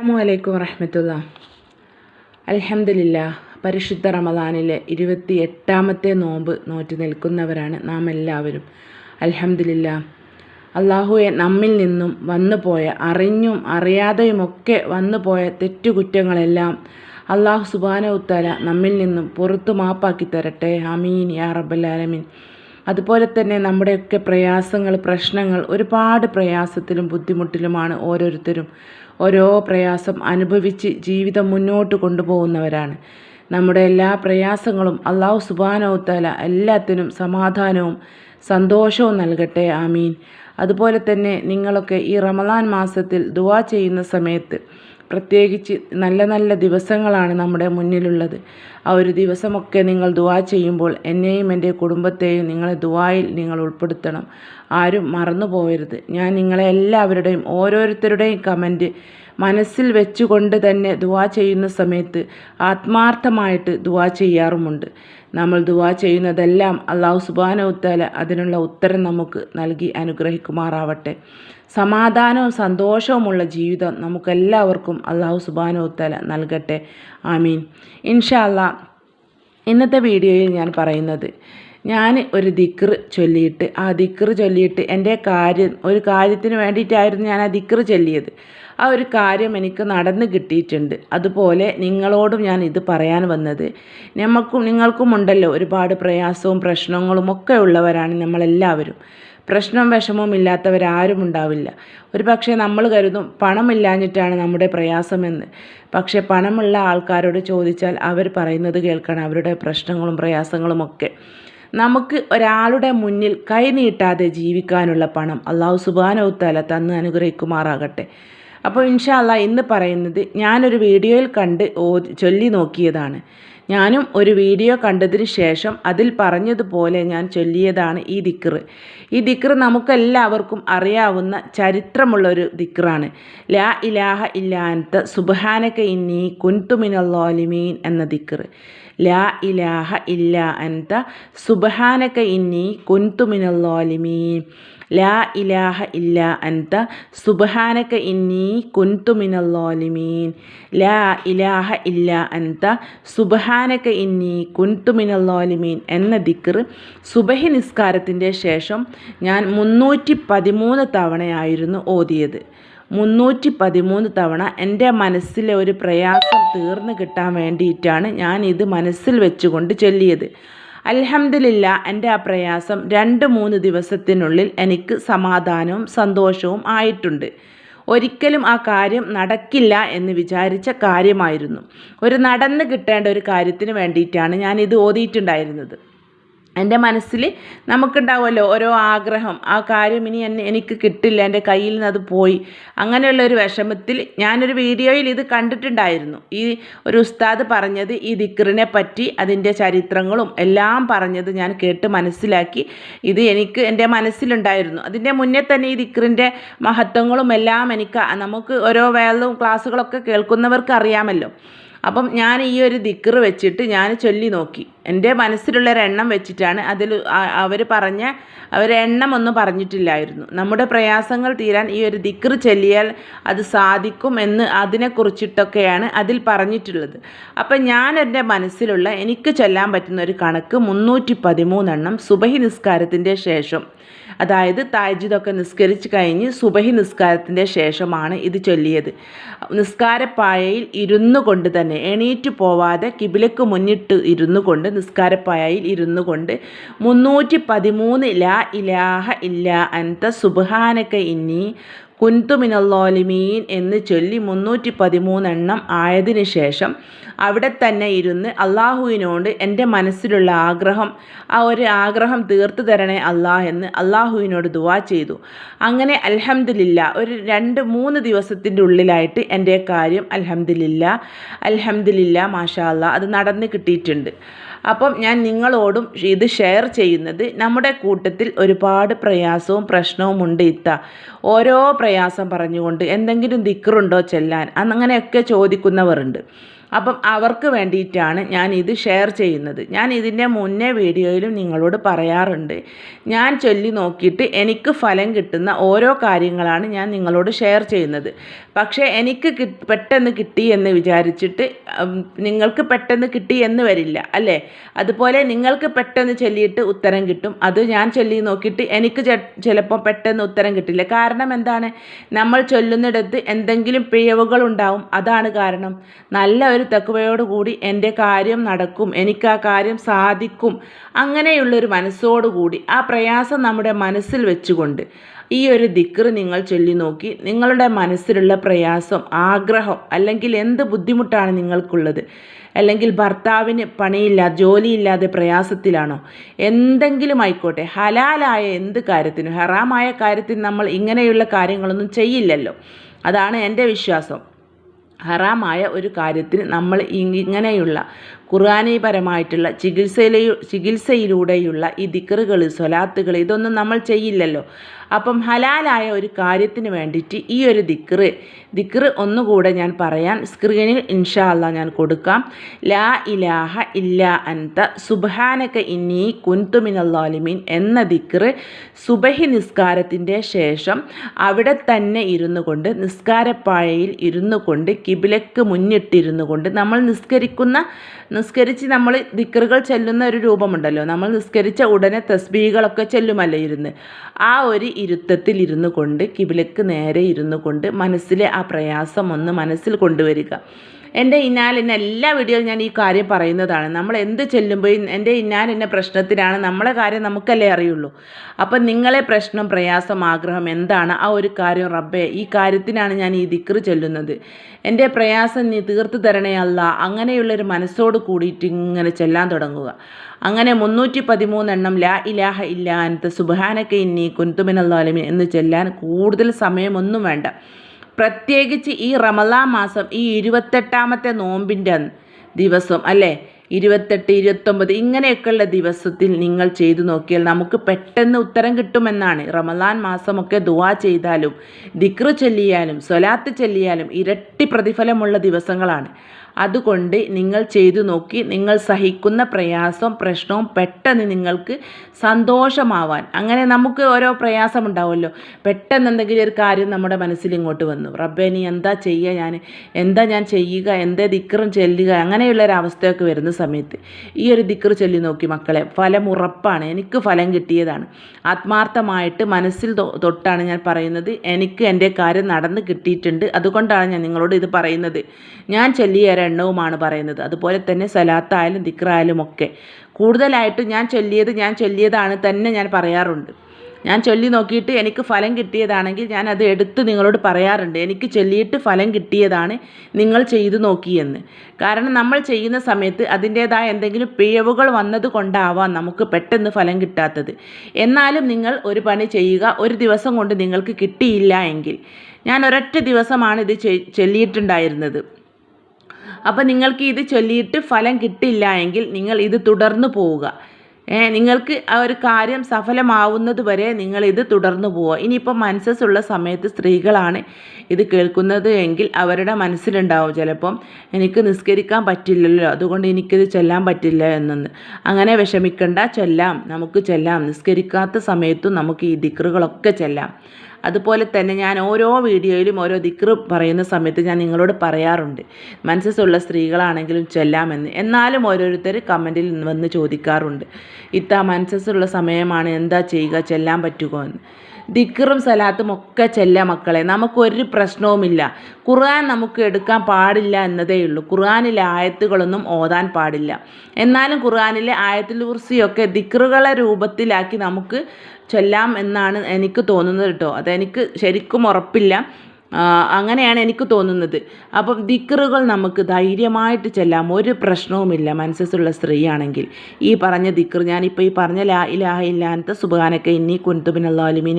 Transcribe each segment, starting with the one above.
അസ്സാം വലൈക്കും വറഹമത്തുള്ള. അലഹമില്ല പരിശുദ്ധ റമദാനിലെ ഇരുപത്തി എട്ടാമത്തെ നോമ്പ് നോറ്റ് നിൽക്കുന്നവരാണ് നാം എല്ലാവരും. അലഹമില്ല അള്ളാഹുവെ നമ്മിൽ നിന്നും വന്നുപോയ അറിഞ്ഞും അറിയാതെയുമൊക്കെ വന്നുപോയ തെറ്റുകുറ്റങ്ങളെല്ലാം അള്ളാഹു സുബാനവുത്തല നമ്മിൽ നിന്നും പുറത്തു മാപ്പാക്കി തരട്ടെ. അമീൻ യാ റബ്ബല്ലാലമീൻ അതുപോലെ തന്നെ നമ്മുടെയൊക്കെ പ്രയാസങ്ങൾ പ്രശ്നങ്ങൾ ഒരുപാട് പ്രയാസത്തിലും ബുദ്ധിമുട്ടിലുമാണ് ഓരോരുത്തരും. ഓരോ പ്രയാസം അനുഭവിച്ച് ജീവിതം മുന്നോട്ട് കൊണ്ടുപോകുന്നവരാണ്. നമ്മുടെ എല്ലാ പ്രയാസങ്ങളും അള്ളാഹു സുബാനവുത്തല എല്ലാത്തിനും സമാധാനവും സന്തോഷവും നൽകട്ടെ. ആമീൻ. അതുപോലെ തന്നെ നിങ്ങളൊക്കെ ഈ റമദാൻ മാസത്തിൽ ദുവാ ചെയ്യുന്ന സമയത്ത് പ്രത്യേകിച്ച് നല്ല നല്ല ദിവസങ്ങളാണ് നമ്മുടെ മുന്നിലുള്ളത്. ആ ഒരു ദിവസമൊക്കെ നിങ്ങൾ ദുവാ ചെയ്യുമ്പോൾ എന്നെയും എന്റെ കുടുംബത്തെയും നിങ്ങളെ ദുവായിൽ നിങ്ങൾ ഉൾപ്പെടുത്തണം. ആരും മറന്നു പോകരുത് ഞാൻ നിങ്ങളെ എല്ലാവരുടെയും ഓരോരുത്തരുടെയും കമന്റ് മനസ്സിൽ വെച്ചുകൊണ്ട് തന്നെ ദുവാ ചെയ്യുന്ന സമയത്ത് ആത്മാർത്ഥമായിട്ട് ദുവാ ചെയ്യാറുമുണ്ട്. നമ്മൾ ദുവാ ചെയ്യുന്നതെല്ലാം അള്ളാഹു സുബാനവുത്താല അതിനുള്ള ഉത്തരം നമുക്ക് നൽകി അനുഗ്രഹിക്കുമാറാവട്ടെ. സമാധാനവും സന്തോഷവുമുള്ള ജീവിതം നമുക്കെല്ലാവർക്കും അള്ളാഹു സുബാനവുത്താല നൽകട്ടെ. ആമീൻ. ഇൻഷാ അല്ലാ ഇന്നത്തെ വീഡിയോയിൽ ഞാൻ പറയുന്നത് ഞാൻ ഒരു ദിക്ർ ചൊല്ലിയിട്ട് ആ ദിക്ർ ചൊല്ലിയിട്ട് എന്റെ കാര്യം ഒരു കാര്യത്തിന് വേണ്ടിയിട്ടായിരുന്നു ഞാൻ ആ ദിക്ർ ചൊല്ലിയത്. ആ ഒരു കാര്യം എനിക്ക് നടന്നു കിട്ടിയിട്ടുണ്ട്. അതുപോലെ നിങ്ങളോടും ഞാൻ ഇത് പറയാൻ വന്നത്. നമുക്കും നിങ്ങൾക്കും ഉണ്ടല്ലോ ഒരുപാട് പ്രയാസവും പ്രശ്നങ്ങളും ഒക്കെ ഉള്ളവരാണ് നമ്മളെല്ലാവരും. പ്രശ്നവും വിഷമവും ഇല്ലാത്തവരാരും ഉണ്ടാവില്ല. ഒരു പക്ഷേ നമ്മൾ കരുതും പണമില്ലാഞ്ഞിട്ടാണ് നമ്മുടെ പ്രയാസമെന്ന്. പക്ഷേ പണമുള്ള ആൾക്കാരോട് ചോദിച്ചാൽ അവർ പറയുന്നത് കേൾക്കണം അവരുടെ പ്രശ്നങ്ങളും പ്രയാസങ്ങളും ഒക്കെ. നമുക്ക് ഒരാളുടെ മുന്നിൽ കൈ നീട്ടാതെ ജീവിക്കാനുള്ള പണം അള്ളാഹു സുബാനവുത്താല തന്ന് അനുഗ്രഹിക്കുമാറാകട്ടെ. അപ്പോൾ ഇൻഷാല്ല ഇന്ന് പറയുന്നത് ഞാനൊരു വീഡിയോയിൽ കണ്ട് ചൊല്ലി നോക്കിയതാണ്. ഞാനും ഒരു വീഡിയോ കണ്ടതിന് ശേഷം അതിൽ പറഞ്ഞതുപോലെ ഞാൻ ചൊല്ലിയതാണ് ഈ ദിക്റ്. ഈ ദിക്റ് നമുക്കെല്ലാവർക്കും അറിയാവുന്ന ചരിത്രമുള്ള ഒരു ദിക്റാണ്. ലാ ഇലാഹ ഇല്ലാത്ത സുബഹാനക ഇന്നി കുൻതുമിനല്ലോലിമീൻ എന്ന ദിക്റ്. ലാ ഇലാഹ ഇല്ല അൻത സുബഹാനക ഇന്നി കുൻതുമിനല്ലോലിമീൻ ലാ ഇലാഹ ഇല്ല അൻത സുബഹാനക ഇന്നി കുൻതു മിനല്ലോലിമീൻ ലാ ഇലാഹ ഇല്ല അൻത സുബഹാനക ഇന്നി കുൻതു മിനല്ലോലിമീൻ എന്ന ദിക്കർ സുബഹി നിസ്കാരത്തിന്റെ ശേഷം ഞാൻ മുന്നൂറ്റി പതിമൂന്ന് തവണയായിരുന്നു ഓതിയത്. മുന്നൂറ്റി പതിമൂന്ന് തവണ എന്റെ മനസ്സിലെ ഒരു പ്രയാസം തീർന്നു കിട്ടാൻ വേണ്ടിയിട്ടാണ് ഞാൻ ഇത് മനസ്സിൽ വെച്ചുകൊണ്ട് ചൊല്ലിയത്. അൽഹംദുലില്ല എന്റെ ആ പ്രയാസം രണ്ട് മൂന്ന് ദിവസത്തിനുള്ളിൽ എനിക്ക് സമാധാനവും സന്തോഷവും ആയിട്ടുണ്ട്. ഒരിക്കലും ആ കാര്യം നടക്കില്ല എന്ന് വിചാരിച്ച കാര്യമായിരുന്നു. ഒരു നടന്ന് കിട്ടേണ്ട ഒരു കാര്യത്തിന് വേണ്ടിയിട്ടാണ് ഞാൻ ഇത് ഓതിയിട്ടുണ്ടായിരുന്നത്. എന്റെ മനസ്സിൽ നമുക്കുണ്ടാവുമല്ലോ ഓരോ ആഗ്രഹം. ആ കാര്യം ഇനി എന്നെ എനിക്ക് കിട്ടില്ല എന്റെ കയ്യിൽ നിന്ന് അത് പോയി. അങ്ങനെയുള്ള ഒരു വിഷമത്തിൽ ഞാനൊരു വീഡിയോയിൽ ഇത് കണ്ടിട്ടുണ്ടായിരുന്നു. ഈ ഒരു ഉസ്താദ് പറഞ്ഞത് ഈ ദിക്റിനെ പറ്റി അതിന്റെ ചരിത്രങ്ങളും എല്ലാം പറഞ്ഞത് ഞാൻ കേട്ട് മനസ്സിലാക്കി. ഇത് എനിക്ക് എന്റെ മനസ്സിലുണ്ടായിരുന്നു. അതിന്റെ മുന്നേ തന്നെ ഈ ദിക്റിന്റെ മഹത്വങ്ങളും എല്ലാം എനിക്ക് നമുക്ക് ഓരോ വേളും ക്ലാസ്സുകളൊക്കെ കേൾക്കുന്നവർക്ക് അറിയാമല്ലോ. അപ്പം ഞാൻ ഈ ഒരു ദിക്ർ വെച്ചിട്ട് ഞാൻ ചൊല്ലി നോക്കി. എന്റെ മനസ്സിലുള്ള ഒരു എണ്ണം വെച്ചിട്ടാണ് അതിൽ അവർ പറഞ്ഞ അവർ എണ്ണം ഒന്നും പറഞ്ഞിട്ടില്ലായിരുന്നു. നമ്മുടെ പ്രയാസങ്ങൾ തീരാൻ ഈ ഒരു ദിക്ർ ചൊല്ലിയാൽ അത് സാധിക്കും എന്ന് അതിനെക്കുറിച്ചിട്ടൊക്കെയാണ് അതിൽ പറഞ്ഞിട്ടുള്ളത്. അപ്പം ഞാൻ എന്റെ മനസ്സിലുള്ള എനിക്ക് ചൊല്ലാൻ പറ്റുന്ന ഒരു കണക്ക് മുന്നൂറ്റി പതിമൂന്നെണ്ണം സുബഹി നിസ്കാരത്തിന്റെ ശേഷം. അതായത് താജ്ജിദൊക്കെ നിസ്കരിച്ച് കഴിഞ്ഞ് സുബഹി നിസ്കാരത്തിന്റെ ശേഷമാണ് ഇത് ചൊല്ലിയത്. നിസ്കാരപ്പായയിൽ ഇരുന്നു കൊണ്ട് തന്നെ എണീറ്റ് പോവാതെ കിബിലക്ക് മുന്നിട്ട് ഇരുന്നു കൊണ്ട് നിസ്കാരപ്പായയിൽ ഇരുന്നു കൊണ്ട് മുന്നൂറ്റി പതിമൂന്ന് ലാ ഇലാഹ ഇല്ല അൻത സുബഹാനക്ക ഇന്നി കുന്തുമിനല്ലോലിമീൻ എന്ന് ചൊല്ലി മുന്നൂറ്റി പതിമൂന്നെണ്ണം ആയതിനു ശേഷം അവിടെ തന്നെ ഇരുന്ന് അള്ളാഹുവിനോട് എന്റെ മനസ്സിലുള്ള ആഗ്രഹം ആ ഒരു ആഗ്രഹം തീർത്തു തരണേ അള്ളാഹ് എന്ന് അള്ളാഹുവിനോട് ദുവാ ചെയ്തു. അങ്ങനെ അൽഹംദില്ല ഒരു രണ്ട് മൂന്ന് ദിവസത്തിന്റെ ഉള്ളിലായിട്ട് എന്റെ കാര്യം അൽഹംദില്ല അൽഹംദില്ല മാഷാ അത് നടന്ന് കിട്ടിയിട്ടുണ്ട്. അപ്പം ഞാൻ നിങ്ങളോടും ഇത് ഷെയർ ചെയ്യുന്നത് നമ്മുടെ കൂട്ടത്തിൽ ഒരുപാട് പ്രയാസവും പ്രശ്നവും ഉണ്ട് ഇത്ത. ഓരോ പ്രയാസം പറഞ്ഞുകൊണ്ട് എന്തെങ്കിലും ദിക്കറുണ്ടോ ചെല്ലാൻ? അങ്ങനെയൊക്കെ ചോദിക്കുന്നവരുണ്ട്. അപ്പം അവർക്ക് വേണ്ടിയിട്ടാണ് ഞാൻ ഇത് ഷെയർ ചെയ്യുന്നത്. ഞാൻ ഇതിന്റെ മുന്നേ വീഡിയോയിലും നിങ്ങളോട് പറയാറുണ്ട്. ഞാൻ ചൊല്ലി നോക്കിയിട്ട് എനിക്ക് ഫലം കിട്ടുന്ന ഓരോ കാര്യങ്ങളാണ് ഞാൻ നിങ്ങളോട് ഷെയർ ചെയ്യുന്നത്. പക്ഷേ എനിക്ക് പെട്ടെന്ന് കിട്ടി എന്ന് വിചാരിച്ചിട്ട് നിങ്ങൾക്ക് പെട്ടെന്ന് കിട്ടി എന്ന് വരില്ല അല്ലേ? അതുപോലെ നിങ്ങൾക്ക് പെട്ടെന്ന് ചൊല്ലിയിട്ട് ഉത്തരം കിട്ടും. അത് ഞാൻ ചൊല്ലി നോക്കിയിട്ട് എനിക്ക് ചിലപ്പോൾ പെട്ടെന്ന് ഉത്തരം കിട്ടില്ല. കാരണം എന്താണ്? നമ്മൾ ചൊല്ലുന്നിടത്ത് എന്തെങ്കിലും പിഴവുകൾ ഉണ്ടാവും. അതാണ് കാരണം. നല്ല ഒരു തക്കുവയോടുകൂടി എന്റെ കാര്യം നടക്കും എനിക്ക് ആ കാര്യം സാധിക്കും അങ്ങനെയുള്ളൊരു മനസ്സോടുകൂടി ആ പ്രയാസം നമ്മുടെ മനസ്സിൽ വെച്ചുകൊണ്ട് ഈ ഒരു ദിക്ർ നിങ്ങൾ ചൊല്ലി നോക്കി. നിങ്ങളുടെ മനസ്സിലുള്ള പ്രയാസം ആഗ്രഹം അല്ലെങ്കിൽ എന്ത് ബുദ്ധിമുട്ടാണ് നിങ്ങൾക്കുള്ളത്? അല്ലെങ്കിൽ ഭർത്താവിന് പണിയില്ല ജോലിയില്ലാതെ പ്രയാസത്തിലാണോ? എന്തെങ്കിലും ആയിക്കോട്ടെ ഹലാലായ എന്ത് കാര്യത്തിനും ഹറാമായ കാര്യത്തിന് നമ്മൾ ഇങ്ങനെയുള്ള കാര്യങ്ങളൊന്നും ചെയ്യില്ലല്ലോ. അതാണ് എന്റെ വിശ്വാസം. ഹറാമായ ഒരു കാര്യത്തിന് നമ്മൾ ഇങ്ങനെയുള്ള ഖുർആാനീപരമായിട്ടുള്ള ചികിത്സയിലെ ചികിത്സയിലൂടെയുള്ള ഈ ദിക്കറുകൾ സ്വലാത്തുകൾ ഇതൊന്നും നമ്മൾ ചെയ്യില്ലല്ലോ. അപ്പം ഹലാലായ ഒരു കാര്യത്തിന് വേണ്ടിയിട്ട് ഈ ഒരു ദിക്റ് ദിക്റ് ഒന്നുകൂടെ ഞാൻ പറയാൻ സ്ക്രീനിൽ ഇൻഷാ അല്ല ഞാൻ കൊടുക്കാം. ലാ ഇലാഹ ഇല്ലാ അൻത സുബാനക ഇന്നി കുൻതുമിനല്ലാലിമീൻ എന്ന ദിക്റ് സുബഹി നിസ്കാരത്തിന്റെ ശേഷം അവിടെ തന്നെ ഇരുന്നു കൊണ്ട് നിസ്കാരപ്പാഴയിൽ ഇരുന്നു കൊണ്ട് കിബിലക്ക് മുന്നിട്ടിരുന്നു കൊണ്ട് നമ്മൾ നിസ്കരിക്കുന്ന നിസ്കരിച്ച് നമ്മൾ ദിക്കറുകൾ ചെല്ലുന്ന ഒരു രൂപമുണ്ടല്ലോ. നമ്മൾ നിസ്കരിച്ച ഉടനെ തസ്ബീകളൊക്കെ ചെല്ലുമല്ലോ ഇരുന്ന്? ആ ഒരു ഇരുത്തത്തിൽ ഇരുന്നു കൊണ്ട് കിബിലക്ക് നേരെ ഇരുന്നു കൊണ്ട് മനസ്സിലെ ആ പ്രയാസം ഒന്ന് മനസ്സിൽ കൊണ്ടുവരിക. എന്റെ ഇന്നാലിന്റെ എല്ലാ വീഡിയോയിൽ ഞാൻ ഈ കാര്യം പറയുന്നതാണ്. നമ്മൾ എന്ത് ചെല്ലുമ്പോഴും എന്റെ ഇന്നാലിന്റെ പ്രശ്നത്തിനാണ് നമ്മളെ കാര്യം നമുക്കല്ലേ അറിയുള്ളൂ. അപ്പം നിങ്ങളെ പ്രശ്നം പ്രയാസം ആഗ്രഹം എന്താണ്? ആ ഒരു കാര്യം റബ്ബേ ഈ കാര്യത്തിനാണ് ഞാൻ ഈ ദിക്റ് ചെല്ലുന്നത്. എന്റെ പ്രയാസം നീ തീർത്തു തരണേ അല്ല. അങ്ങനെയുള്ളൊരു മനസ്സോട് കൂടിയിട്ട് ഇങ്ങനെ ചെല്ലാൻ തുടങ്ങുക. അങ്ങനെ മുന്നൂറ്റി പതിമൂന്നെണ്ണം ലാ ഇലാഹ ഇല്ല അനത്ത് സുബാനക്കെ ഇന്നി കുന്തുമിനല്ലാലിമിൻ എന്ന് ചെല്ലാൻ കൂടുതൽ സമയമൊന്നും വേണ്ട. പ്രത്യേകിച്ച് ഈ റമലാ മാസം ഈ ഇരുപത്തെട്ടാമത്തെ നോമ്പിന്റെ ദിവസം അല്ലേ? ഇരുപത്തെട്ട് ഇരുപത്തൊമ്പത് ഇങ്ങനെയൊക്കെയുള്ള ദിവസത്തിൽ നിങ്ങൾ ചെയ്തു നോക്കിയാൽ നമുക്ക് പെട്ടെന്ന് ഉത്തരം കിട്ടുമെന്നാണ്. റമലാൻ മാസമൊക്കെ ദുവാ ചെയ്താലും ദിക്റു ചൊല്ലിയാലും സ്വലാത്ത് ചൊല്ലിയാലും ഇരട്ടി പ്രതിഫലമുള്ള ദിവസങ്ങളാണ്. അതുകൊണ്ട് നിങ്ങൾ ചെയ്തു നോക്കി നിങ്ങൾ സഹിക്കുന്ന പ്രയാസവും പ്രശ്നവും പെട്ടെന്ന് നിങ്ങൾക്ക് സന്തോഷമാവാൻ. അങ്ങനെ നമുക്ക് ഓരോ പ്രയാസം ഉണ്ടാവുമല്ലോ പെട്ടെന്ന് എന്തെങ്കിലും ഒരു കാര്യം നമ്മുടെ മനസ്സിൽ ഇങ്ങോട്ട് വന്നു. റബ്ബെ നീ എന്താ ചെയ്യുക ഞാൻ എന്താ ഞാൻ ചെയ്യുക? എന്താ ദിക്കറും ചെല്ലുക? അങ്ങനെയുള്ള ഒരു അവസ്ഥയൊക്കെ വരുന്ന സമയത്ത് ഈ ഒരു ദിക്കറ് ചൊല്ലി നോക്കി മക്കളെ. ഫലം ഉറപ്പാണ്. എനിക്ക് ഫലം കിട്ടിയതാണ്. ആത്മാർത്ഥമായിട്ട് മനസ്സിൽ തൊട്ടാണ് ഞാൻ പറയുന്നത്. എനിക്ക് എന്റെ കാര്യം നടന്ന് കിട്ടിയിട്ടുണ്ട്. അതുകൊണ്ടാണ് ഞാൻ നിങ്ങളോട് ഇത് പറയുന്നത്. ഞാൻ ചൊല്ലിയ എണ്ണവുമാണ് പറയുന്നത്. അതുപോലെ തന്നെ സലാത്തായാലും ദിക്റായാലും ഒക്കെ. കൂടുതലായിട്ട് ഞാൻ ചൊല്ലിയത് ഞാൻ ചൊല്ലിയതാണ് തന്നെ ഞാൻ പറയാറുണ്ട്. ഞാൻ ചൊല്ലി നോക്കിയിട്ട് എനിക്ക് ഫലം കിട്ടിയതാണെങ്കിൽ ഞാൻ അത് എടുത്ത് നിങ്ങളോട് പറയാറുണ്ട്. എനിക്ക് ചൊല്ലിയിട്ട് ഫലം കിട്ടിയതാണ് നിങ്ങൾ ചെയ്തു നോക്കിയെന്ന്. കാരണം നമ്മൾ ചെയ്യുന്ന സമയത്ത് അതിന്റേതായ എന്തെങ്കിലും പിഴവുകൾ വന്നത് കൊണ്ടാവാം നമുക്ക് പെട്ടെന്ന് ഫലം കിട്ടാത്തത്. എന്നാലും നിങ്ങൾ ഒരു പണി ചെയ്യുക. ഒരു ദിവസം കൊണ്ട് നിങ്ങൾക്ക് കിട്ടിയില്ല എങ്കിൽ. ഞാൻ ഒരൊറ്റ ദിവസമാണ് ഇത് ചൊല്ലിയിട്ടുണ്ടായിരുന്നത്. അപ്പോൾ നിങ്ങൾക്ക് ഇത് ചൊല്ലിയിട്ട് ഫലം കിട്ടില്ല എങ്കിൽ നിങ്ങൾ ഇത് തുടർന്നു പോവുക. നിങ്ങൾക്ക് ആ ഒരു കാര്യം സഫലമാവുന്നത് വരെ നിങ്ങൾ ഇത് തുടർന്നു പോവുക. ഇനിയിപ്പോൾ മനസ്സസ്സുള്ള സമയത്ത് സ്ത്രീകളാണ് ഇത് കേൾക്കുന്നത് എങ്കിൽ അവരുടെ മനസ്സിലുണ്ടാവും ചിലപ്പം എനിക്ക് നിസ്കരിക്കാൻ പറ്റില്ലല്ലോ അതുകൊണ്ട് എനിക്കിത് ചൊല്ലാൻ പറ്റില്ല എന്നൊന്ന്. അങ്ങനെ വിഷമിക്കണ്ട ചൊല്ലാം നമുക്ക് ചൊല്ലാം. നിസ്കരിക്കാത്ത സമയത്തും നമുക്ക് ഈ ദിക്റുകളൊക്കെ ചൊല്ലാം. അതുപോലെ തന്നെ ഞാൻ ഓരോ വീഡിയോയിലും ഓരോ ദിക്റ് പറയുന്ന സമയത്ത് ഞാൻ നിങ്ങളോട് പറയാറുണ്ട്. മനസ്സുള്ള സ്ത്രീകളാണെങ്കിലും ചൊല്ലാമെന്ന്. എന്നാലും ഓരോരുത്തർ കമന്റിൽ വന്ന് ചോദിക്കാറുണ്ട്. ഇത്ത മനസ്സുള്ള സമയമാണ്. എന്താ ചെയ്യുക? ചെല്ലാൻ പറ്റുമോ? എന്ന്. ദിക്റും സലാത്തും ഒക്കെ ചെല്ല മക്കളെ. നമുക്കൊരു പ്രശ്നവുമില്ല. ഖുർആൻ നമുക്ക് എടുക്കാൻ പാടില്ല എന്നതേ ഉള്ളൂ. ഖുർആനിലെ ആയത്തുകളൊന്നും ഓതാൻ പാടില്ല. എന്നാലും ഖുർആനിലെ ആയത്തിൽ കുർസിയൊക്കെ ദിക്കറുകളെ രൂപത്തിലാക്കി നമുക്ക് ചൊല്ലാം എന്നാണ് എനിക്ക് തോന്നുന്നത് കേട്ടോ. അതെനിക്ക് ശരിക്കും ഉറപ്പില്ല. അങ്ങനെയാണ് എനിക്ക് തോന്നുന്നത്. അപ്പം ദിക്കറുകൾ നമുക്ക് ധൈര്യമായിട്ട് ചെല്ലാം. ഒരു പ്രശ്നവുമില്ല. മനസ്സുള്ള സ്ത്രീയാണെങ്കിൽ. ഈ പറഞ്ഞ ദിക്കർ ഞാനിപ്പോൾ ഈ പറഞ്ഞ ലാ ഇലാഹ ഇല്ലാത്ത സുബാനൊക്കെ ഇന്നി കുൻതുബിൻ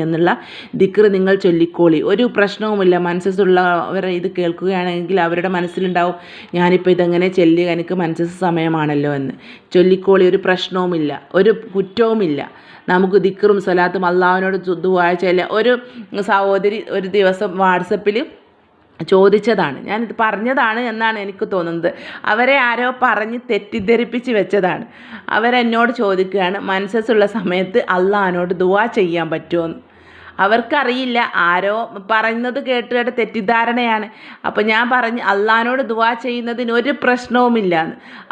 എന്നുള്ള ദിക്കർ നിങ്ങൾ ചൊല്ലിക്കോളി. ഒരു പ്രശ്നവുമില്ല. മനസ്സസ്സുള്ളവർ ഇത് കേൾക്കുകയാണെങ്കിൽ അവരുടെ മനസ്സിലുണ്ടാവും ഞാനിപ്പോൾ ഇതെങ്ങനെ ചെല്ലുക എനിക്ക് മനസ്സ് സമയമാണല്ലോ എന്ന്. ചൊല്ലിക്കോളി. ഒരു പ്രശ്നവുമില്ല. ഒരു കുറ്റവുമില്ല. നമുക്ക് ദിക്കറും സ്വലാത്തും അള്ളാഹുവിനോട് ദുവാ ഒരു സഹോദരി ഒരു ദിവസം വാട്സപ്പിൽ ചോദിച്ചതാണ്. ഞാനിത് പറഞ്ഞതാണ് എന്നാണ് എനിക്ക് തോന്നുന്നത്. അവരെ ആരോ പറഞ്ഞ് തെറ്റിദ്ധരിപ്പിച്ച് വെച്ചതാണ്. അവരെന്നോട് ചോദിക്കുകയാണ് മനസ്സസ്സുള്ള സമയത്ത് അള്ളഹാനോട് ദുവാ ചെയ്യാൻ പറ്റുമോ? എന്ന് അവർക്കറിയില്ല. ആരോ പറയുന്നത് കേട്ട് കേട്ട് തെറ്റിദ്ധാരണയാണ്. അപ്പോൾ ഞാൻ പറഞ്ഞ് അള്ളഹാനോട് ദുവാ ചെയ്യുന്നതിന് ഒരു പ്രശ്നവുമില്ല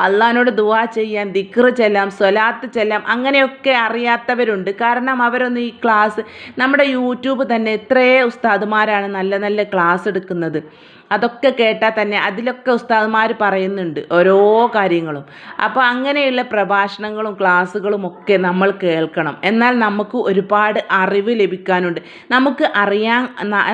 അള്ളഹാനോട് ദുവാ ചെയ്യാൻ ദിക്റ് ചെല്ലാം സ്വലാത്ത് ചെല്ലാം അങ്ങനെയൊക്കെ അറിയാത്തവരുണ്ട്. കാരണം അവരൊന്നും ഈ ക്ലാസ് നമ്മുടെ യൂട്യൂബ് തന്നെ എത്രയേ ഉസ്താദുമാരാണ് നല്ല നല്ല ക്ലാസ് എടുക്കുന്നത്. അതൊക്കെ കേട്ടാൽ തന്നെ അതിലൊക്കെ ഉസ്താദ്മാർ പറയുന്നുണ്ട് ഓരോ കാര്യങ്ങളും. അപ്പോൾ അങ്ങനെയുള്ള പ്രഭാഷണങ്ങളും ക്ലാസ്സുകളും ഒക്കെ നമ്മൾ കേൾക്കണം. എന്നാൽ നമുക്ക് ഒരുപാട് അറിവ് ലഭിക്കാനുണ്ട്. നമുക്ക് അറിയാൻ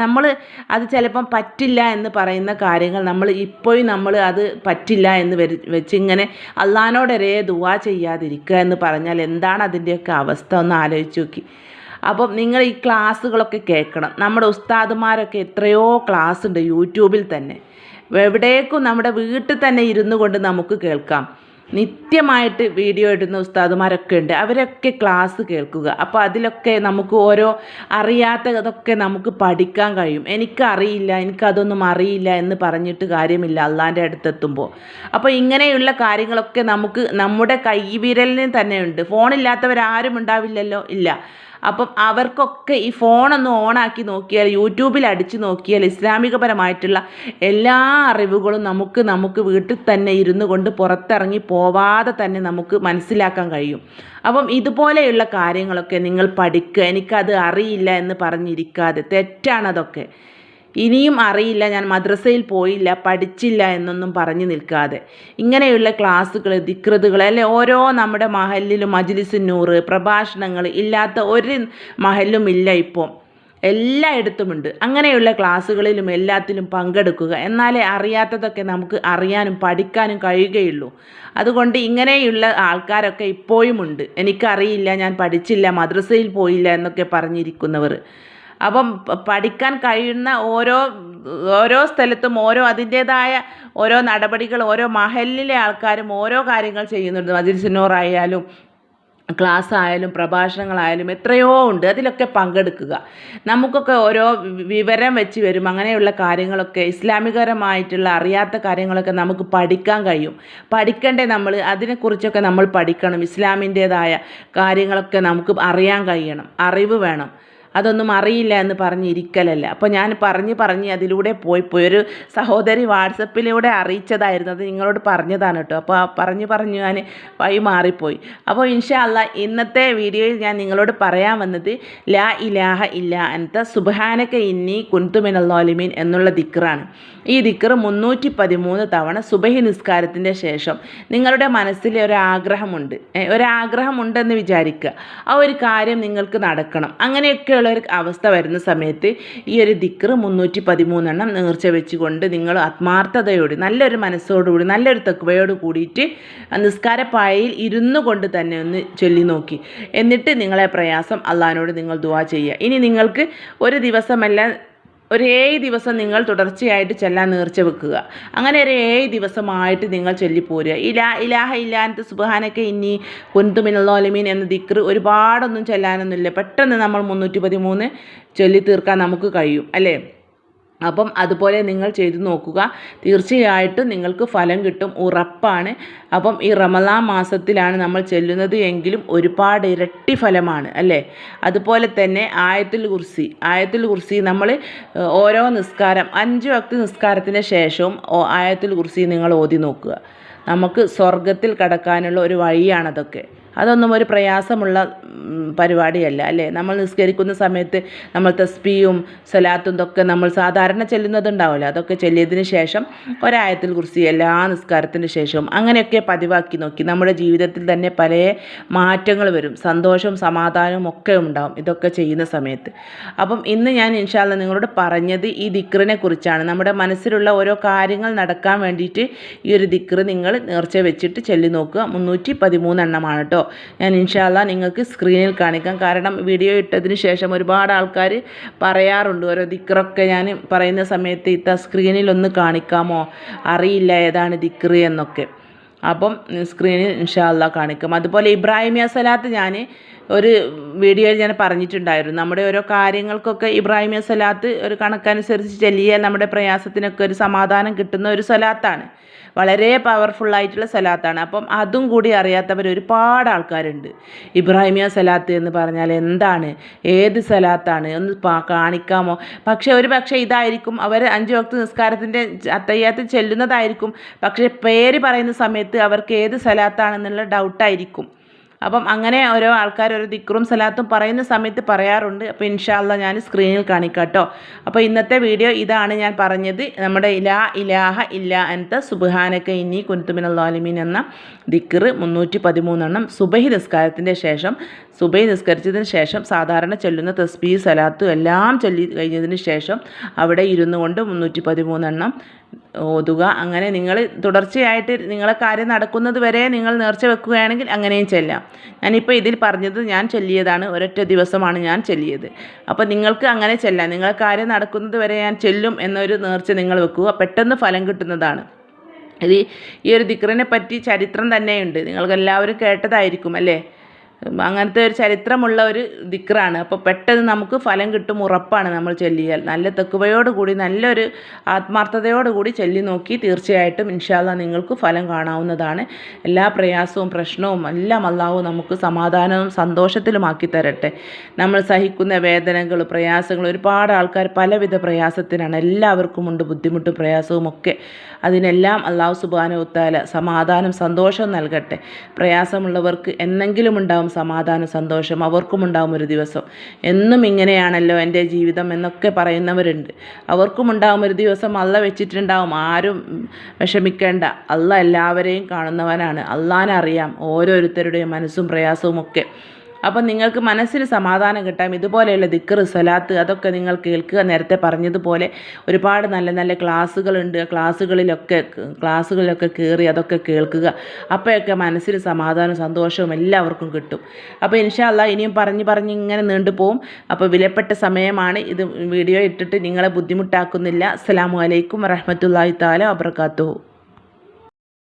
നമ്മൾ അത് ചിലപ്പം പറ്റില്ല എന്ന് പറയുന്ന കാര്യങ്ങൾ നമ്മൾ ഇപ്പോഴും നമ്മൾ അത് പറ്റില്ല എന്ന് വെച്ച് ഇങ്ങനെ അള്ളഹാനോടൊരേ ദുവാ ചെയ്യാതിരിക്കുക എന്ന് പറഞ്ഞാൽ എന്താണ് അതിന്റെയൊക്കെ അവസ്ഥ? ഒന്ന് ആലോചിച്ച് നോക്കി. അപ്പം നിങ്ങൾ ഈ ക്ലാസ്സുകളൊക്കെ കേൾക്കണം. നമ്മുടെ ഉസ്താദുമാരൊക്കെ എത്രയോ ക്ലാസ് ഉണ്ട് യൂട്യൂബിൽ തന്നെ. എവിടേക്കും നമ്മുടെ വീട്ടിൽ തന്നെ ഇരുന്നു കൊണ്ട് നമുക്ക് കേൾക്കാം. നിത്യമായിട്ട് വീഡിയോ ഇടുന്ന ഉസ്താദുമാരൊക്കെ ഉണ്ട്. അവരൊക്കെ ക്ലാസ് കേൾക്കുക. അപ്പോൾ അതിലൊക്കെ നമുക്ക് ഓരോ അറിയാത്തതൊക്കെ നമുക്ക് പഠിക്കാൻ കഴിയും. എനിക്കറിയില്ല എനിക്കതൊന്നും അറിയില്ല എന്ന് പറഞ്ഞിട്ട് കാര്യമില്ല അള്ളാന്റെ അടുത്തെത്തുമ്പോൾ. അപ്പോൾ ഇങ്ങനെയുള്ള കാര്യങ്ങളൊക്കെ നമുക്ക് നമ്മുടെ കൈവിരലിന് തന്നെ ഉണ്ട്. ഫോണില്ലാത്തവരാരും ഉണ്ടാവില്ലല്ലോ? ഇല്ല. അപ്പം അവർക്കൊക്കെ ഈ ഫോണൊന്ന് ഓണാക്കി നോക്കിയാൽ യൂട്യൂബിൽ അടിച്ചു നോക്കിയാൽ ഇസ്ലാമികപരമായിട്ടുള്ള എല്ലാ അറിവുകളും നമുക്ക് നമുക്ക് വീട്ടിൽ തന്നെ ഇരുന്നു കൊണ്ട് പുറത്തിറങ്ങി പോവാതെ തന്നെ നമുക്ക് മനസ്സിലാക്കാൻ കഴിയും. അപ്പം ഇതുപോലെയുള്ള കാര്യങ്ങളൊക്കെ നിങ്ങൾ പഠിക്കുക. എനിക്കത് അറിയില്ല എന്ന് പറഞ്ഞിരിക്കാതെ തെറ്റാണതൊക്കെ. ഇനിയും അറിയില്ല ഞാൻ മദ്രസയിൽ പോയില്ല പഠിച്ചില്ല എന്നൊന്നും പറഞ്ഞു നിൽക്കാതെ. ഇങ്ങനെയുള്ള ക്ലാസ്സുകൾ ദിക്രതുകൾ അല്ലെ ഓരോ നമ്മുടെ മഹലിലും മജ്ലിസുന്നൂറ് പ്രഭാഷണങ്ങൾ ഇല്ലാത്ത ഒരു മഹലും ഇല്ല ഇപ്പോൾ എല്ലായിടത്തുമുണ്ട് അങ്ങനെയുള്ള ക്ലാസ്സുകളിലും എല്ലാത്തിലും പങ്കെടുക്കുക. എന്നാലേ അറിയാത്തതൊക്കെ നമുക്ക് അറിയാനും പഠിക്കാനും കഴിയുകയുള്ളൂ. അതുകൊണ്ട് ഇങ്ങനെയുള്ള ആൾക്കാരൊക്കെ ഇപ്പോഴുമുണ്ട് എനിക്കറിയില്ല ഞാൻ പഠിച്ചില്ല മദ്രസയിൽ പോയില്ല എന്നൊക്കെ പറഞ്ഞിരിക്കുന്നവർ. അപ്പം പഠിക്കാൻ കഴിയുന്ന ഓരോ ഓരോ സ്ഥലത്തും ഓരോ അതിന്റേതായ ഓരോ നടപടികൾ ഓരോ മഹലിലെ ആൾക്കാരും ഓരോ കാര്യങ്ങൾ ചെയ്യുന്നുണ്ട്. മജിൽസിനോറായാലും ക്ലാസ് ആയാലും പ്രഭാഷണങ്ങളായാലും എത്രയോ ഉണ്ട്. അതിലൊക്കെ പങ്കെടുക്കുക. നമുക്കൊക്കെ ഓരോ വിവരം വെച്ച് വരും. അങ്ങനെയുള്ള കാര്യങ്ങളൊക്കെ ഇസ്ലാമികരമായിട്ടുള്ള അറിയാത്ത കാര്യങ്ങളൊക്കെ നമുക്ക് പഠിക്കാൻ കഴിയും. പഠിക്കണ്ടേ നമ്മൾ അതിനെക്കുറിച്ചൊക്കെ നമ്മൾ പഠിക്കണം. ഇസ്ലാമിന്റേതായ കാര്യങ്ങളൊക്കെ നമുക്ക് അറിയാൻ കഴിയണം. അറിവ് വേണം. അതൊന്നും അറിയില്ല എന്ന് പറഞ്ഞിരിക്കലല്ല അപ്പോൾ ഞാൻ പറഞ്ഞ് പറഞ്ഞ് അതിലൂടെ പോയി പോയി. ഒരു സഹോദരി വാട്സപ്പിലൂടെ അറിയിച്ചതായിരുന്നു. അത് നിങ്ങളോട് പറഞ്ഞതാണ് കേട്ടോ. അപ്പോൾ പറഞ്ഞ് പറഞ്ഞ് ഞാൻ വഴി മാറിപ്പോയി. അപ്പോൾ ഇൻഷാ അല്ല ഇന്നത്തെ വീഡിയോയിൽ ഞാൻ നിങ്ങളോട് പറയാൻ വന്നത് ലാ ഇലാഹ ഇല്ല അനത്ത സുബഹാനക്ക ഇന്നി കുന്തുമിനല്ലോലിമീൻ എന്നുള്ള ദിക്റാണ്. ഈ ദിക്ർ മുന്നൂറ്റി പതിമൂന്ന് തവണ സുബഹി നിസ്കാരത്തിന്റെ ശേഷം നിങ്ങളുടെ മനസ്സിൽ ഒരാഗ്രഹമുണ്ട്. ഒരാഗ്രഹമുണ്ടെന്ന് വിചാരിക്കുക. ആ ഒരു കാര്യം നിങ്ങൾക്ക് നടക്കണം. അങ്ങനെയൊക്കെയുള്ള ഒരു അവസ്ഥ വരുന്ന സമയത്ത് ഈ ഒരു ദിക്ർ മുന്നൂറ്റി പതിമൂന്നെണ്ണം നേർച്ച വെച്ചുകൊണ്ട് നിങ്ങൾ ആത്മാർത്ഥതയോട് നല്ലൊരു മനസ്സോടുകൂടി നല്ലൊരു തെക്കുവയോട് കൂടിയിട്ട് നിസ്കാരപ്പായയിൽ ഇരുന്നു കൊണ്ട് തന്നെ ഒന്ന് ചൊല്ലി നോക്കി. എന്നിട്ട് നിങ്ങളെ പ്രയാസം അള്ളഹാനോട് നിങ്ങൾ ദുവാ ചെയ്യുക. ഇനി നിങ്ങൾക്ക് ഒരു ദിവസമല്ല ഒരു ഏഴ് ദിവസം നിങ്ങൾ തുടർച്ചയായിട്ട് ചെല്ലാൻ നേർച്ച വെക്കുക. അങ്ങനെ ഒരു ഏഴ് ദിവസമായിട്ട് നിങ്ങൾ ചൊല്ലിപ്പോരുക. ഇലാ ഇലാഹ ഇല്ലാത്ത സുബഹാനൊക്കെ ഇനി കുന്തുമിനുള്ളോലമീൻ എന്ന ദിക്ർ ഒരുപാടൊന്നും ചെല്ലാനൊന്നുമില്ല. പെട്ടെന്ന് നമ്മൾ മുന്നൂറ്റി പതിമൂന്ന് ചൊല്ലി തീർക്കാൻ നമുക്ക് കഴിയും അല്ലേ? അപ്പം അതുപോലെ നിങ്ങൾ ചെയ്തു നോക്കുക. തീർച്ചയായിട്ടും നിങ്ങൾക്ക് ഫലം കിട്ടും. ഉറപ്പാണ്. അപ്പം ഈ റമദാൻ മാസത്തിലാണ് നമ്മൾ ചെല്ലുന്നത് എങ്കിലും ഒരുപാട് ഇരട്ടി ഫലമാണ് അല്ലേ? അതുപോലെ തന്നെ ആയത്തിൽ കുർസി. ആയത്തിൽ കുർസി നമ്മൾ ഓരോ നിസ്കാരം അഞ്ച് വക്ത് നിസ്കാരത്തിന് ശേഷവും ആയത്തിൽ കുർസി നിങ്ങൾ ഓതി നോക്കുക. നമുക്ക് സ്വർഗത്തിൽ കടക്കാനുള്ള ഒരു വഴിയാണതൊക്കെ. അതൊന്നും ഒരു പ്രയാസമുള്ള പരിപാടിയല്ല അല്ലേ? നമ്മൾ നിസ്കരിക്കുന്ന സമയത്ത് നമ്മൾ തസ്ബിയും സലാത്തും ഇതൊക്കെ നമ്മൾ സാധാരണ ചെല്ലുന്നതുണ്ടാവില്ല അതൊക്കെ ചെല്ലിയതിന് ശേഷം ഒരായത്തിൽ കുറിച്ച് എല്ലാ നിസ്കാരത്തിന് ശേഷവും അങ്ങനെയൊക്കെ പതിവാക്കി നോക്കി. നമ്മുടെ ജീവിതത്തിൽ തന്നെ പല മാറ്റങ്ങൾ വരും. സന്തോഷവും സമാധാനവും ഒക്കെ ഉണ്ടാവും ഇതൊക്കെ ചെയ്യുന്ന സമയത്ത്. അപ്പം ഇന്ന് ഞാൻ ഇൻഷാല്ല നിങ്ങളോട് പറഞ്ഞത് ഈ ദിക്റിനെ കുറിച്ചാണ്. നമ്മുടെ മനസ്സിലുള്ള ഓരോ കാര്യങ്ങൾ നടക്കാൻ വേണ്ടിയിട്ട് ഈ ഒരു ദിക്റ് നിങ്ങൾ നേർച്ച വെച്ചിട്ട് ചെല്ലി നോക്കുക മുന്നൂറ്റി പതിമൂന്നെണ്ണമാണ് കേട്ടോ ഞാൻ ഇൻഷാല്ല നിങ്ങൾക്ക് സ്ക്രീനിൽ കാണിക്കാം. കാരണം വീഡിയോ ഇട്ടതിന് ശേഷം ഒരുപാട് ആൾക്കാർ പറയാറുണ്ട്. ഓരോ ദിക്റൊക്കെ ഞാൻ പറയുന്ന സമയത്ത് ഇത്ത സ്ക്രീനിൽ ഒന്ന് കാണിക്കാമോ? അറിയില്ല ഏതാണ് ദിക്റ് എന്നൊക്കെ. അപ്പം സ്ക്രീനിൽ ഇൻഷാല്ല കാണിക്കും. അതുപോലെ ഇബ്രാഹിമിയ സലാത്ത് ഞാൻ ഒരു വീഡിയോയിൽ ഞാൻ പറഞ്ഞിട്ടുണ്ടായിരുന്നു. നമ്മുടെ ഓരോ കാര്യങ്ങൾക്കൊക്കെ ഇബ്രാഹിമിയ സലാത്ത് ഒരു കണക്കനുസരിച്ച് ചെല്ലിയാൽ നമ്മുടെ പ്രയാസത്തിനൊക്കെ ഒരു സമാധാനം കിട്ടുന്ന ഒരു സലാത്താണ് വളരെ പവർഫുള്ളായിട്ടുള്ള സലാത്താണ്. അപ്പം അതും കൂടി അറിയാത്തവർ ഒരുപാട് ആൾക്കാരുണ്ട്. ഇബ്രാഹിമിയ സലാത്ത് എന്ന് പറഞ്ഞാൽ എന്താണ്? ഏത് സലാത്താണ്? ഒന്ന് കാണിക്കാമോ? പക്ഷേ ഒരു പക്ഷേ ഇതായിരിക്കും. അവർ അഞ്ച് വക്ത് നിസ്കാരത്തിന്റെ അത്തയ്യാത്ത് ചെല്ലുന്നതായിരിക്കും. പക്ഷേ പേര് പറയുന്ന സമയത്ത് അവർക്ക് ഏത് സലാത്താണെന്നുള്ള ഡൗട്ടായിരിക്കും അപ്പം അങ്ങനെ ഓരോ ആൾക്കാർ ഓരോ ദിക്റും സലാത്തും പറയുന്ന സമയത്ത് പറയാറുണ്ട്. അപ്പോൾ ഇൻഷാല്ല ഞാൻ സ്ക്രീനിൽ കാണിക്കാട്ടോ. അപ്പോൾ ഇന്നത്തെ വീഡിയോ ഇതാണ് ഞാൻ പറഞ്ഞത്. നമ്മുടെ ഇലാ ഇലാഹ ഇല്ല അൻത സുബാനക്ക ഇനി കുനത്തുമിനാലിമീൻ എന്ന ദിക്റ് മുന്നൂറ്റി പതിമൂന്നെണ്ണം സുബഹി നിസ്കാരത്തിന്റെ ശേഷം സുബഹി നിസ്കരിച്ചതിന് ശേഷം സാധാരണ ചൊല്ലുന്ന തസ്ബീ സലാത്തു എല്ലാം ചൊല്ലി കഴിഞ്ഞതിന് ശേഷം അവിടെ ഇരുന്നു കൊണ്ട് മുന്നൂറ്റി പതിമൂന്നെണ്ണം ഓതുക. അങ്ങനെ നിങ്ങൾ തുടർച്ചയായിട്ട് നിങ്ങളെ കാര്യം നടക്കുന്നത് വരെ നിങ്ങൾ നേർച്ച വെക്കുകയാണെങ്കിൽ അങ്ങനെയും ചെല്ലാം. ഞാനിപ്പോൾ ഇതിൽ പറഞ്ഞത് ഞാൻ ചൊല്ലിയതാണ്. ഒരൊറ്റ ദിവസമാണ് ഞാൻ ചൊല്ലിയത്. അപ്പോൾ നിങ്ങൾക്ക് അങ്ങനെ ചെല്ലാം. നിങ്ങളെ കാര്യം നടക്കുന്നത് വരെ ഞാൻ ചെല്ലും എന്നൊരു നേർച്ച നിങ്ങൾ വെക്കുക. പെട്ടെന്ന് ഫലം കിട്ടുന്നതാണ്. ഇത് ഈ ഒരു ദിക്റിനെ പറ്റി ചരിത്രം തന്നെയുണ്ട്. നിങ്ങൾക്ക് എല്ലാവരും കേട്ടതായിരിക്കും അല്ലേ? അങ്ങനത്തെ ഒരു ചരിത്രമുള്ള ഒരു ദിക്റാണ്. അപ്പോൾ പെട്ടെന്ന് നമുക്ക് ഫലം കിട്ടും ഉറപ്പാണ് നമ്മൾ ചൊല്ലിയാൽ. നല്ല തെക്കുവയോടുകൂടി നല്ലൊരു ആത്മാർത്ഥതയോടുകൂടി ചൊല്ലി നോക്കി തീർച്ചയായിട്ടും ഇൻഷാല്ല നിങ്ങൾക്ക് ഫലം കാണാവുന്നതാണ്. എല്ലാ പ്രയാസവും പ്രശ്നവും എല്ലാം അള്ളാഹു നമുക്ക് സമാധാനവും സന്തോഷത്തിലുമാക്കി തരട്ടെ. നമ്മൾ സഹിക്കുന്ന വേദനകൾ പ്രയാസങ്ങൾ ഒരുപാട് ആൾക്കാർ പലവിധ പ്രയാസത്തിനാണ്. എല്ലാവർക്കും ഉണ്ട് ബുദ്ധിമുട്ടും പ്രയാസവും ഒക്കെ. അതിനെല്ലാം അള്ളാഹു സുബാനുത്താല സമാധാനം സന്തോഷം നൽകട്ടെ. പ്രയാസമുള്ളവർക്ക് എന്നെങ്കിലും ഉണ്ടാവും സമാധാന സന്തോഷം അവർക്കും ഉണ്ടാവും ഒരു ദിവസം. എന്നും ഇങ്ങനെയാണല്ലോ എന്റെ ജീവിതം എന്നൊക്കെ പറയുന്നവരുണ്ട്. അവർക്കും ഉണ്ടാവും ഒരു ദിവസം അള്ള വെച്ചിട്ടുണ്ടാവും. ആരും വിഷമിക്കേണ്ട. അള്ള എല്ലാവരെയും കാണുന്നവനാണ്. അള്ളാനറിയാം ഓരോരുത്തരുടെയും മനസ്സും പ്രയാസവും ഒക്കെ. അപ്പം നിങ്ങൾക്ക് മനസ്സിന് സമാധാനം കിട്ടാം. ഇതുപോലെയുള്ള ദിക്കർ സ്വലാത്ത് അതൊക്കെ നിങ്ങൾ കേൾക്കുക. നേരത്തെ പറഞ്ഞതുപോലെ ഒരുപാട് നല്ല നല്ല ക്ലാസ്സുകളുണ്ട്. ക്ലാസ്സുകളിലൊക്കെ ക്ലാസ്സുകളിലൊക്കെ കയറി അതൊക്കെ കേൾക്കുക. അപ്പോഴൊക്കെ മനസ്സിന് സമാധാനവും സന്തോഷവും എല്ലാവർക്കും കിട്ടും. അപ്പോൾ ഇൻഷാല്ല ഇനിയും പറഞ്ഞ് പറഞ്ഞ് ഇങ്ങനെ നീണ്ടുപോകും അപ്പോൾ വിലപ്പെട്ട സമയമാണ്. ഇത് വീഡിയോ ഇട്ടിട്ട് നിങ്ങളെ ബുദ്ധിമുട്ടാക്കുന്നില്ല. അസ്സാം വലൈക്കും വറഹമത്തല്ലാഹി താല വബർക്കാത്തു